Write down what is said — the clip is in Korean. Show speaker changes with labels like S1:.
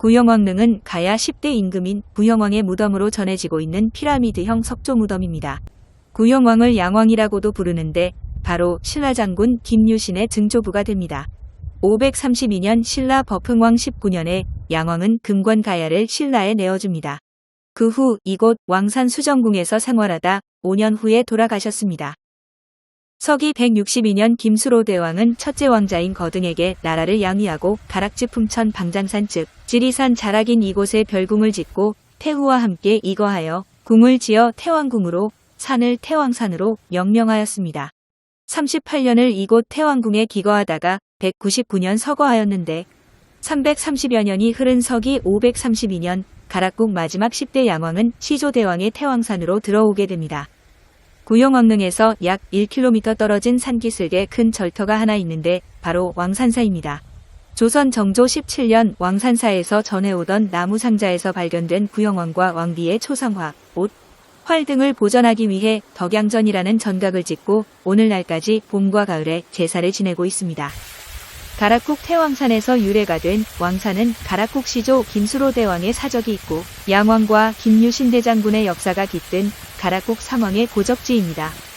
S1: 구영왕릉은 가야 10대 임금인 구영왕의 무덤으로 전해지고 있는 피라미드형 석조 무덤입니다. 구영왕을 양왕이라고도 부르는데 바로 신라 장군 김유신의 증조부가 됩니다. 532년 신라 버풍왕 19년에 양왕은 금관 가야를 신라에 내어줍니다. 그 후 이곳 왕산 수정궁에서 생활하다 5년 후에 돌아가셨습니다. 서기 162년 김수로 대왕은 첫째 왕자인 거등에게 나라를 양위하고 가락지 품천 방장산 즉 지리산 자락인 이곳에 별궁을 짓고 태후와 함께 이거하여 궁을 지어 태왕궁으로 산을 태왕산으로 명명하였습니다. 38년을 이곳 태왕궁에 기거하다가 199년 서거하였는데 330여 년이 흐른 서기 532년 가락국 마지막 10대 양왕은 시조대왕의 태왕산으로 들어오게 됩니다. 구영왕릉에서 약 1km 떨어진 산기슭에 큰 절터가 하나 있는데 바로 왕산사입니다. 조선 정조 17년 왕산사에서 전해오던 나무 상자에서 발견된 구영왕과 왕비의 초상화, 옷, 활 등을 보존하기 위해 덕양전이라는 전각을 짓고 오늘날까지 봄과 가을에 제사를 지내고 있습니다. 가락국 태왕산에서 유래가 된 왕산은 가락국 시조 김수로 대왕의 사적이 있고 양왕과 김유신 대장군의 역사가 깃든 가락국 상왕의 고적지입니다.